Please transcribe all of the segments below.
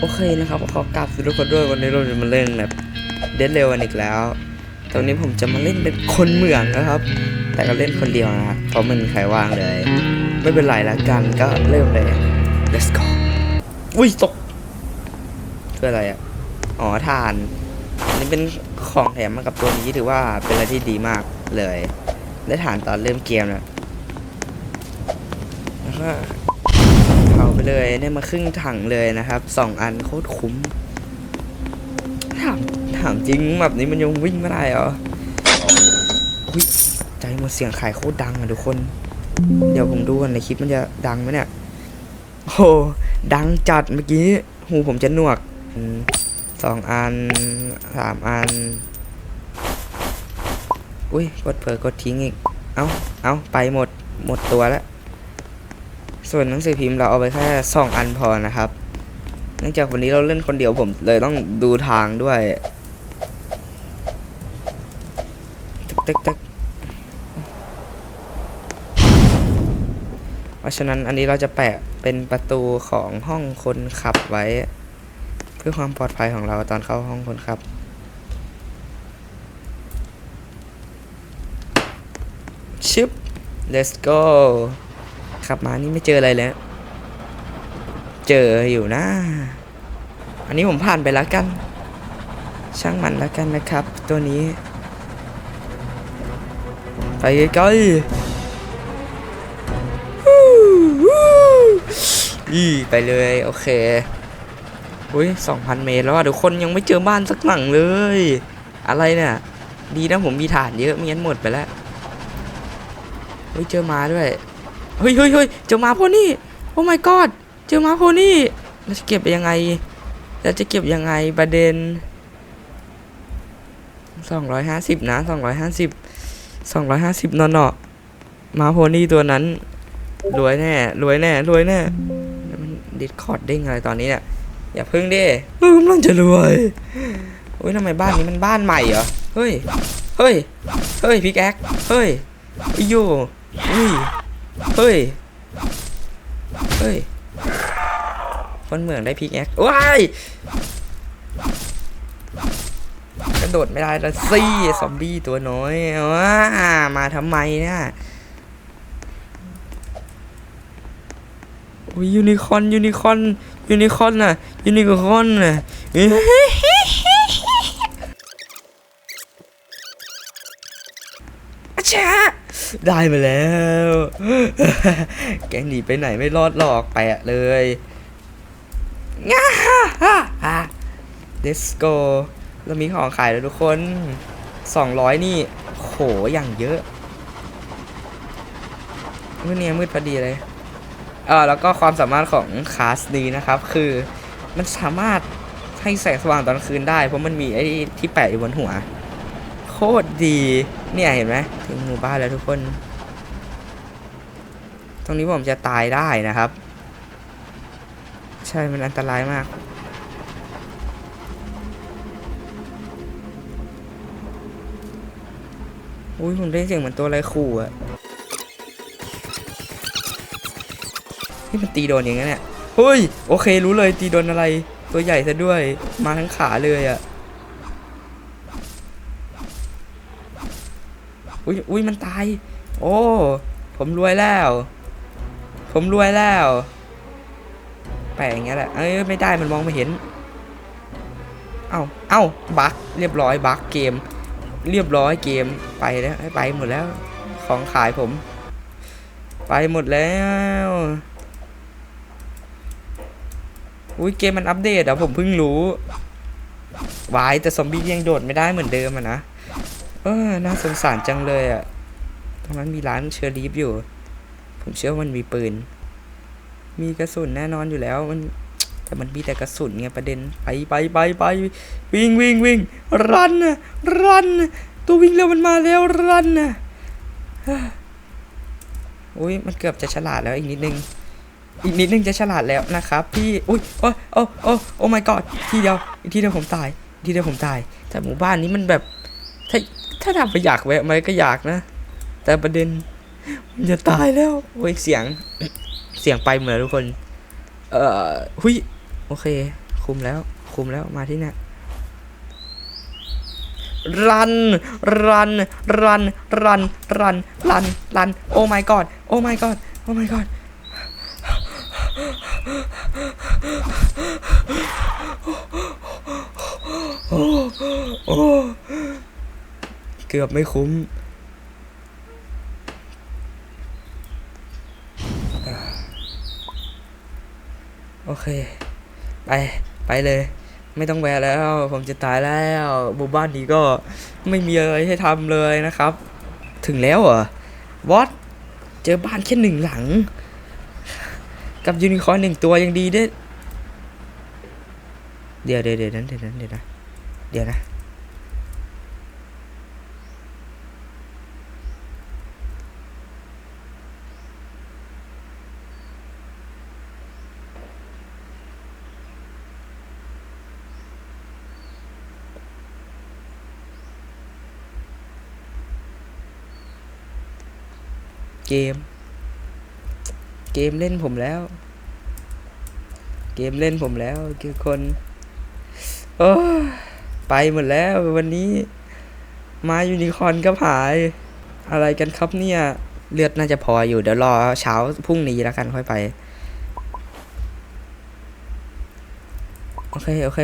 โอเคนะครับขอกราบสวัสดีทุกคนด้วยวันนี้เราจะมาเล่นแบบเดดเร็วกันอีกแล้วตอนนี้ผมจะมาเล่นเป็นคนเมืองนะครับ แต่ก็เล่นคนเดียวนะครับเพราะมันใครว่างเลย ไม่เป็นไรล้วกันก็เริ่มเลย let's go อุ้ยตกคืออะไรอะอ๋อทานอันนี้เป็นของแถมมากับตัวนี้ถือว่าเป็นอะไรที่ดีมากเลย ได้ฐานตอนเริ่มเกมแล้วแล้วก็ ไปเลยได้มาครึ่งถังเลยนะครับสองอันโคตรคุ้มถามถามจริงแบบนี้มันยังวิ่งไม่ได้เหรออุ้ยใจหมดเสียงขายโคตรดังอะทุกคน เดี๋ยวผมดูกันในคลิปมันจะดังไหมเนี่ยโอ้ดังจัดเมื่อกี้หูผมจะหนวกสองอันสามอัน อุ้ยกดเผลอกดทิ้งอีก เอาเอ้า ไปหมด หมดตัวแล้ว ส่วนหนังสือพิมพ์เราเอาไปแค่สองอันพอนะครับ เนื่องจากวันนี้เราเล่นคนเดียวผมเลยต้องดูทางด้วยตึกตึกตึกเพราะฉะนั้นอันนี้เราจะแปะเป็นประตูของห้องคนขับไว้ เพื่อความปลอดภัยของเราตอนเข้าห้องคนขับชึบ let's go ขับมานี่ไม่เจออะไรแล้ว เจออยู่นะ อันนี้ผมผ่านไปแล้วกัน ช่างมันแล้วกันนะครับ ตัวนี้ ไปใกล้ๆฮู้ฮู้อีไปเลยโอเคอุ้ย2,000เมตรแล้วอะทุกคนยังไม่เจอบ้านสักหลังเลย อะไรเนี่ย ดีนะผมมีฐานเยอะไม่งั้นหมดไปแล้วเฮ้ยเจอมาด้วย เฮ้ยเฮ้ยเฮ้ยเจอมาโพนี่โอ้ my god เจอมาโพนี่เราจะเก็บยังไงเราจะเก็บยังไงประเด็นสองร้อยห้าสิบนะสองร้อยห้าสิบสองร้อยห้าสิบนอนเนาะมาโพนี่ตัวนั้น รวยแน่ รวยแน่ รวยแน่มันดิสคอร์ดเด้งอะไรตอนนี้เนี่ยอย่าพึ่งดิเออกำลังจะรวยโอ้ยทำไมบ้านนี้มันบ้านใหม่เหรอ เฮ้ย เฮ้ย เฮ้ยพิกแอคเฮ้ยอ้โยอุ้ย เฮ้ย เฮ้ย คนเมืองได้พิกแอคว้ายกระโดดไม่ได้ละสิซอมบี้ตัวน้อยว้ามาทำไมเนี่ยอุ้ยยูนิคอนยูนิคอนยูนิคอนน่ะยูนิคอนน่ะอ้ยอาชะ ได้มาแล้ว แกหนีไปไหนไม่รอดหรอกแปะเลยง่าฮ่าฮ่า let's go เรามีของขายแล้วทุกคน 200 นี่โหอย่างเยอะมื่อนี้มืดพอดีเลยเออแล้วก็ความสามารถของคาสนี้นะครับ คือมันสามารถให้แสงสว่างตอนคืนได้ เพราะมันมีไอ้ที่แปะอยู่บนหัว โคตรดี เนี่ยเห็นไหมถึงหมู่บ้านแล้วทุกคน ตรงนี้ผมจะตายได้นะครับ ใช่มันอันตรายมาก อุ้ยผมได้เสียงเหมือนตัวอะไรขู่อะนี่มันตีโดนอย่างนั้นเนี่ยเฮ้ย โอเครู้เลยตีโดนอะไร ตัวใหญ่ซะด้วย มาทั้งขาเลยอะ อุ้ยอุ้ยมันตาย โอ้ ผมรวยแล้ว ผมรวยแล้วแปลอย่างเงี้ยแหละ เอ้ยไม่ได้มันมองไม่เห็น เอ้า เอ้าบั๊กเรียบร้อยบั๊กเกม เรียบร้อยเกมไปแล้วไปหมดแล้ว ของขายผม ไปหมดแล้วอุ้ยเกมมันอัปเดตอะผมเพิ่งรู้วายแต่ซอมบี้ยังโดดไม่ได้เหมือนเดิมอะนะ เออ น่าสงสารจังเลยอะตรงนั้นมีร้านเชอร์ลีฟอยู่ ผมเชื่อว่ามันมีปืน มีกระสุนแน่นอนอยู่แล้ว มัน แต่มันมีแต่กระสุนไงประเด็น ไปไปไปไปวิ่งวิ่งวิ่ง รันนะรันน่ะตัววิ่งเร็วมันมาแล้วรันนะอุ้ยมันเกือบจะฉลาดแล้วอีกนิดนึง อีกนิดนึงจะฉลาดแล้วนะครับ พี่ อุ้ยโอ้โอ้โอ้โอ้ my god ทีเดียว อีกทีเดียวผมตายอีกทีเดียวผมตาย แต่หมู่บ้านนี้มันแบบ ถ้าถ้าทำไปอยากแวะไหมก็อยากนะ แต่ประเด็นมันจะตายแล้วโอ้ยเสียงเสียงไปเหมือนทุกคน เอ่อหุยโอเค คุมแล้ว คุมแล้วมาที่เนี่ยรัน รัน รัน รัน รัน รัน รัน โอ้ my god โอ้ my god โอ้ my god โอ้โอ้ เกือบไม่คุ้ม โอเค ไป ไปเลย ไม่ต้องแวะแล้ว ผมจะตายแล้วหมู่บ้านนี้ก็ไม่มีอะไรให้ทำเลยนะครับ ถึงแล้วเหรอวอตเจอบ้านแค่หนึ่งหลัง กับยูนิคอร์นหนึ่งตัวยังดีด้วย เดี๋ยวเดี๋ยวเดี๋ยวนั้นเดี๋ยวนั้นเดี๋ยวนะ เดี๋ยวนะ เกม เกมเล่นผมแล้ว เกมเล่นผมแล้วคือคน โอ้ยไปหมดแล้ววันนี้ มายูนิคอนก็หาย อะไรกันครับเนี่ย เลือดน่าจะพออยู่เดี๋ยวรอเช้าพรุ่งนี้แล้วกันค่อยไป โอเค โอเค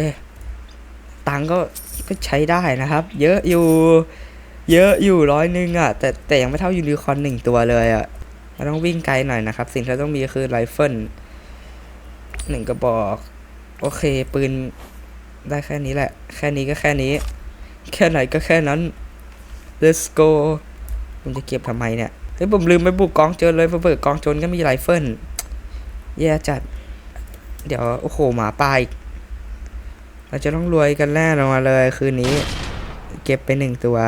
ตังก็ก็ใช้ได้นะครับ เยอะอยู่ เยอะอยู่ร้อยหนึ่งอะ แต่แต่ยังไม่เท่ายูนิคอร์นหนึ่งตัวเลยอะเราต้องวิ่งไกลหน่อยนะครับ สิ่งที่เราต้องมีคือไรเฟิลหนึ่งกระบอก โอเค ปืนได้แค่นี้แหละ แค่นี้ก็แค่นี้ แค่ไหนก็แค่นั้น let's go ผมจะเก็บทำไมเนี่ย เฮ้ย ผมลืมไปบุกกองโจรเลยเปิดกองโจรก็มีไรเฟิลแย่จัด เดี๋ยว โอ้โห หมาป่าอีกเราจะต้องรวยกันแน่นอนเลยคืนนี้ เก็บไปหนึ่งตัว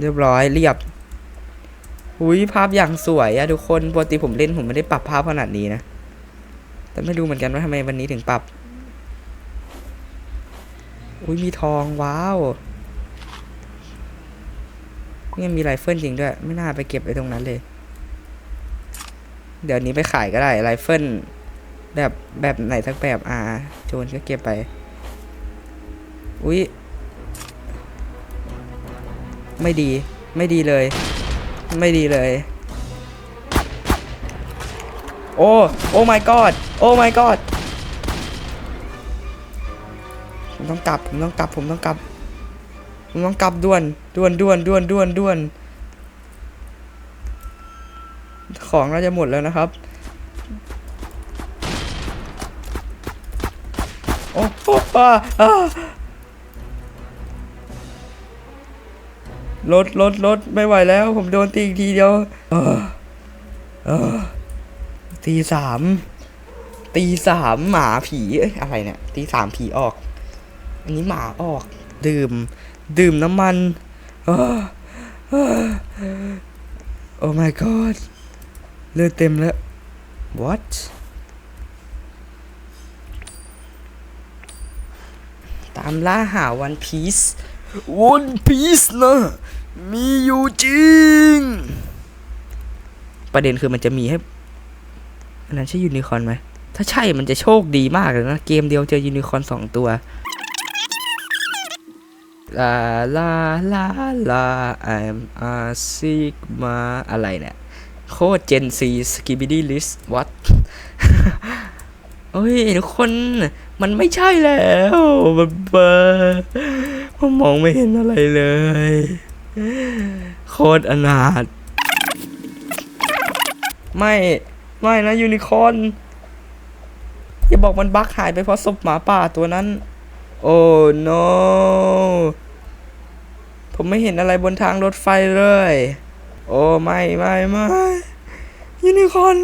เรียบร้อยเรียบหุยภาพอย่างสวยอะทุกคนปกติผมเล่นผมไม่ได้ปรับภาพขนาดนี้นะ แต่ไม่รู้เหมือนกันว่าทำไมวันนี้ถึงปรับ อุ้ยมีทองว้าวนี่มีไรเฟิลจริงด้วย ไม่น่าไปเก็บไว้ตรงนั้นเลย เดี๋ยวนี้ไปขายก็ได้ไรเฟิลแบบแบบไหนสักแบบอ่าโจนก็เก็บไป อุ้ย ไม่ดี ไม่ดีเลย ไม่ดีเลย โอ้ โอ้ my god โอ้ my god ผมต้องกลับ ผมต้องกลับ ผมต้องกลับ ผมต้องกลับด่วน ด่วนด่วนด่วนด่วนด่วน ของเราจะหมดแล้วนะครับ โอ้โอ้อ่า รถรถรถไม่ไหวแล้ว ผมโดนตีอีกทีเดียว เออ เออ ตีสาม ตีสามหมาผีเอ้ยอะไรเนี่ย ตีสามผีออก อันนี้หมาออก ดื่ม ดื่มน้ำมัน เออโอ้ my god เลือดเต็มแล้ว what ตามล่าหาวันพีซ วันพีซนะ มีอยู่จริง ประเด็นคือมันจะมีให้อันนั้นใช่ยูนิคอร์นไหม ถ้าใช่มันจะโชคดีมากเลยนะ เกมเดียวเจอยูนิคอร์นสองตัว ลา ลา ลา ลา I'm a sigma อะไรเนี่ย โคตรเจนซีสกิบิดี้ลิสวัดโอ้ย ทุกคน มันไม่ใช่แล้วบลอ ผมมองไม่เห็นอะไรเลย โคตรอนาถไม่ ไม่นะยูนิคอนอย่าบอกมันบักหายไปเพราะศพหมาป่าตัวนั้น โอ้ no ผมไม่เห็นอะไรบนทางรถไฟเลย โอ้ไม่ไม่ไม่ยูนิคอน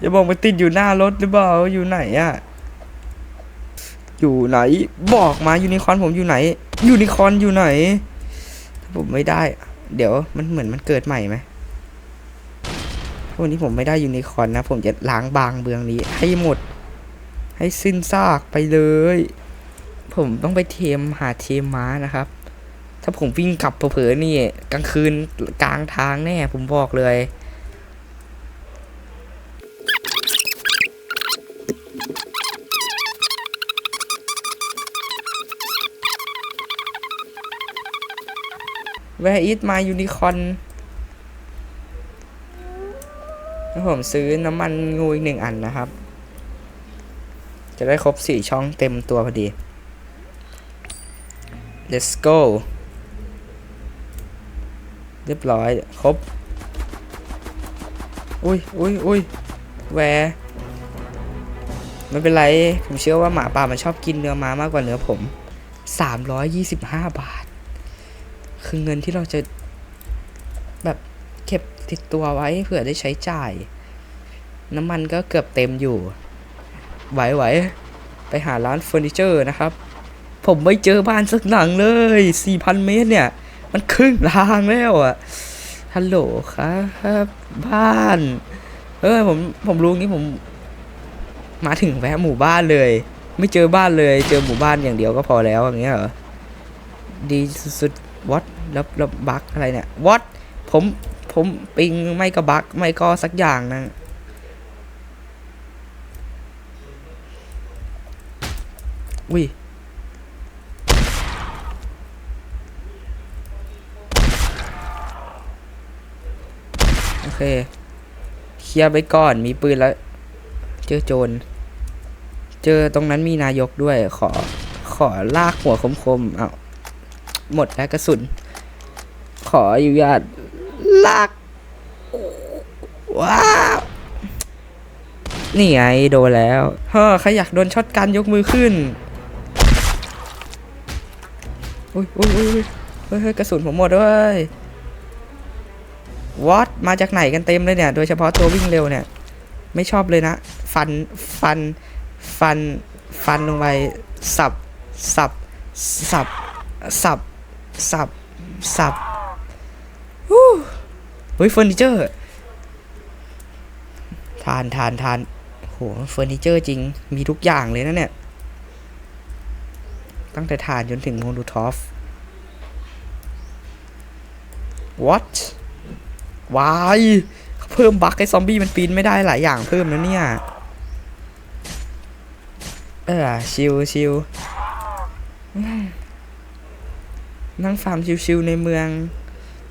อย่าบอกมันติดอยู่หน้ารถหรือเปล่าอยู่ไหนอะอยู่ไหน บอกมายูนิคอนผมอยู่ไหน ยูนิคอนอยู่ไหนถ้าผมไม่ได้ เดี๋ยวมันเหมือนมันเกิดใหม่ไหมวันนี้ผมไม่ได้ยูนิคอนนะ ผมจะล้างบางเบืองนี้ ให้หมด ให้สิ้นซากไปเลย ผมต้องไปเทมหาเทมม้านะครับ ถ้าผมวิ่งกลับเผลอๆนี่กลางคืนกลางทางแน่ผมบอกเลย Where is my unicorn แล้วผมซื้อน้ำมันงูอีกหนึ่งอันนะครับ จะได้ครบสี่ช่องเต็มตัวพอดี let's go เรียบร้อย ครบ อุ้ยอุ้ยอุ้ยแวร์ไม่เป็นไร ผมเชื่อว่าหมาป่ามันชอบกินเนื้อม้ามากกว่าเนื้อผม 325 บาท คือเงินที่เราจะแบบเก็บติดตัวไว้เผื่อได้ใช้จ่าย น้ำมันก็เกือบเต็มอยู่ ไหวๆไปหาร้านเฟอร์นิเจอร์นะครับ ผมไม่เจอบ้านสักหลังเลย 4,000 เมตรเนี่ย มันครึ่งทางแล้วอะฮัลโหลครับบ้าน เออผมผมรู้งี้ผม มาถึงแวะหมู่บ้านเลย ไม่เจอบ้านเลย เจอหมู่บ้านอย่างเดียวก็พอแล้วอย่างเงี้ยเหรอดีสุดๆ what แล้วแล้วบักอะไรเนี่ย what ผมผมปิงไม่ก็บักไม่ก็สักอย่างนะอุ้ยโอเค เคลียร์ไปก่อนมีปืนแล้ว เจอโจร เจอตรงนั้นมีนายกด้วย ขอ ขอลากหัวคมๆเอา หมดแล้วกระสุน ขออนุญาตลากว้าวนี่ไงโดนแล้วเฮ้อใครอยากโดนช็อตกันยกมือขึ้นอุ้ยอุ้ยอุ้ยอุ้ยเฮ้ยเฮ้ยกระสุนผมหมดด้วยวอตมาจากไหนกันเต็มเลยเนี่ย โดยเฉพาะตัววิ่งเร็วเนี่ย ไม่ชอบเลยนะ ฟันฟันฟันฟันลงไปสับสับสับสับ สับสับฮู้เฮ้ยเฟอร์นิเจอร์ทานทานทานโหเฟอร์นิเจอร์จริงมีทุกอย่างเลยนะเนี่ย ตั้งแต่ฐานจนถึงโมดูทอฟ what วายเพิ่มบั๊กให้ซอมบี้มันปีนไม่ได้หลายอย่างเพิ่มนะเนี่ย เออชิวชิว นั่งฟาร์มชิวๆในเมือง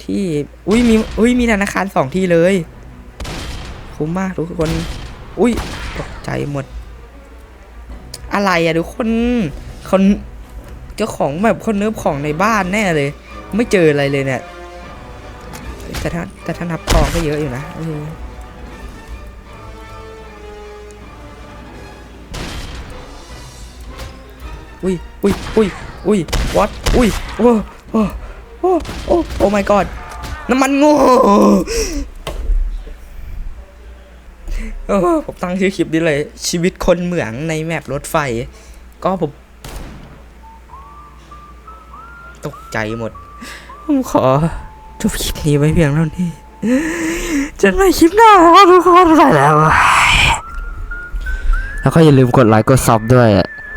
ที่อุ้ยมีอุ้ยมีธนาคารสองที่เลย คุ้มมากทุกคน อุ้ยตกใจหมด อะไรอะทุกคนคนเจ้าของแบบคนเนิบของในบ้านแน่เลย ไม่เจออะไรเลยเนี่ยแต่ถ้าแต่ถ้านับทองก็เยอะอยู่นะเอออุ้ยอุ้ย อุ้ยอุ้ย what อุ้ยโอ้โอ้โอ้โอ้โอ้ my god น้ำมันง่เออผมตั้งชื่อคลิปนี้เลย ชีวิตคนเหมืองในแมปรถไฟ ก็ผม ตกใจหมด ผมขอจบคลิปนี้ไว้เพียงเท่านี้จอกันใหม่คลิปหน้าครับทุกคนไปแล้ว แล้วก็อย่าลืมกดไลค์กดซับด้วย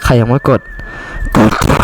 ใครยังไม่กดกด